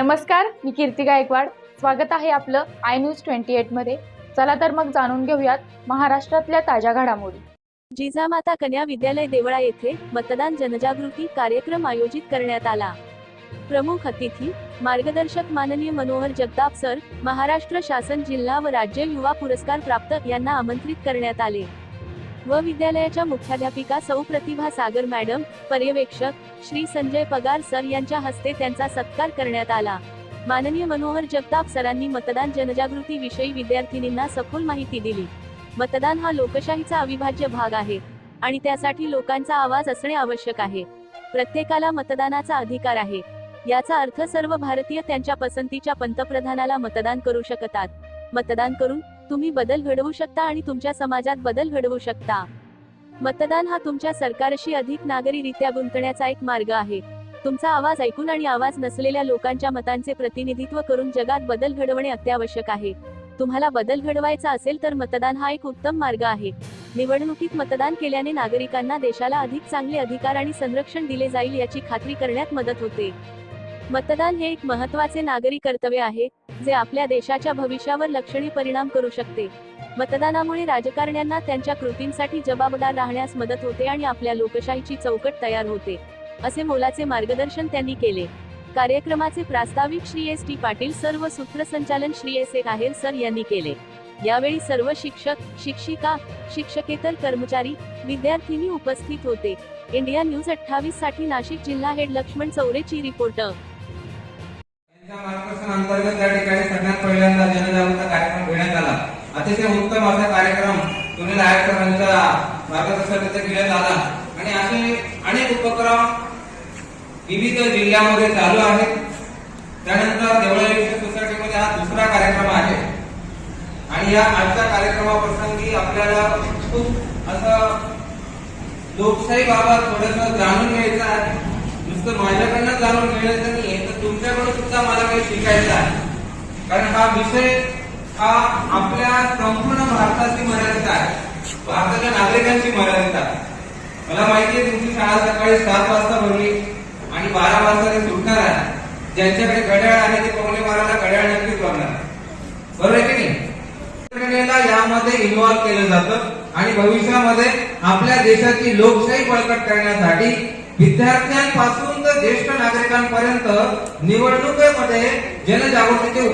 नमस्कार मी कीर्ती गायकवाड. स्वागत आहे आपलं आय न्यूज ट्वेंटी एटमध्ये चला तर मग जाणून घेऊयात महाराष्ट्रातल्या ताज्या घडामोडी. जिजामाता कन्या विद्यालय देवळा येथे मतदान जनजागृती कार्यक्रम आयोजित करण्यात आला. प्रमुख अतिथी मार्गदर्शक माननीय मनोहर जगताप सर महाराष्ट्र शासन जिल्हा व राज्य युवा पुरस्कार प्राप्त यांना आमंत्रित करण्यात आले. व विद्यालयाच्या मुख्याध्यापिका सौ प्रतिभा सागर मॅडम पर्यवेक्षक श्री संजय पगार सर यांच्या हस्ते त्यांचा सत्कार करण्यात आला. माननीय मनोहर जगताप सरांनी मतदान जनजागृती विषयी विद्यार्थिनींना सखोल माहिती दिली. मतदान हा लोकशाहीचा अविभाज्य भाग आहे आणि त्यासाठी लोकांचा आवाज असणे आवश्यक आहे. प्रत्येकाला मतदानाचा अधिकार आहे. याचा अर्थ सर्व भारतीय त्यांच्या पसंतीच्या पंतप्रधानाला मतदान करू शकतात. मतदान करून तुम्ही बदल घडवू शकता आणि तुमच्या समाजात बदल घडवू शकता. मतदान हा तुमच्या सरकारशी अधिक नागरीरित्या गुंतण्याचा एक मार्ग आहे. तुमचा आवाज ऐकून आणि आवाज नसलेल्या लोकांच्या मतांचे प्रतिनिधित्व करून जगात बदल घडवणे अत्यावश्यक आहे. तुम्हाला बदल घडवायचा असेल तर मतदान हा एक उत्तम मार्ग आहे. निवडणुकीत मतदान केल्याने नागरिकांना देशाला अधिक चांगले अधिकार आणि संरक्षण दिले जाईल याची खात्री करण्यात मदत होते. मतदान हे एक महत्त्वाचे नागरी कर्तव्य आहे जे आपल्या देशाच्या भविष्यावर लक्षणीय परिणाम करू शकते. मतदानामुळे राजकारण्यांना त्यांच्या कृतींसाठी जबाबदार राहण्यास मदत होते आणि आपल्या लोकशाहीची चौकट तयार होते असे मोलाचे मार्गदर्शन त्यांनी केले. कार्यक्रमाचे प्रास्ताविक Shri S T Patil sir व सूत्रसंचालन Shri S A Aher sir यांनी केले. यावेळी सर्व शिक्षक शिक्षिका शिक्षकेतर कर्मचारी विद्यार्थिनी उपस्थित होते. इंडिया न्यूज अठ्ठावीससाठी नाशिक जिल्हा हेड लक्ष्मण चौरेची रिपोर्टर मार्गदर्शन अंतर्गत त्या ठिकाणी सगळ्यात पहिल्यांदा जनजागृती कार्यक्रम घेण्यात आला अतिशय उत्तम असा कार्यक्रम सुनील नायक सरांच्या मार्गदर्शनाखाली घेण्यात आला. आणि असे अनेक उपक्रम विविध जिल्ह्यामध्ये चालू आहेत. त्यानंतर देवळा सोसायटीमध्ये हा दुसरा कार्यक्रम आहे. आणि या आजच्या कार्यक्रमाप्रसंगी आपल्याला खूप असं लोकशाही बाबत थोडस जाणून घ्यायचं आहे. नुसतं माझ्याकडनं जाणून घ्यायचं नाही तर तुम्ही सुद्धा मला काही शिकायचं आहे. कारण हा विषय हा आपल्या संपूर्ण भारताची मर्यादित आहे. भारताच्या नागरिकांची मर्यादित आहे. मला माहिती आहे तुमची शाळा सकाळी सात वाजता भरली आणि बारा वाजता ते सुटणार आहे. ज्यांच्याकडे घड्याळ आहे ते पावणे बाराला घड्याळ नक्कीच बघणार बरोबर आहे की नाही? संघटनेला यामध्ये इन्व्हॉल्व्ह केलं जातं आणि भविष्यामध्ये आपल्या देशाची लोकशाही बळकट करण्यासाठी विद्यार्थ्यांपासून तर ज्येष्ठ नागरिकांपर्यंत निवडणुकीमध्ये जनजागृतीचे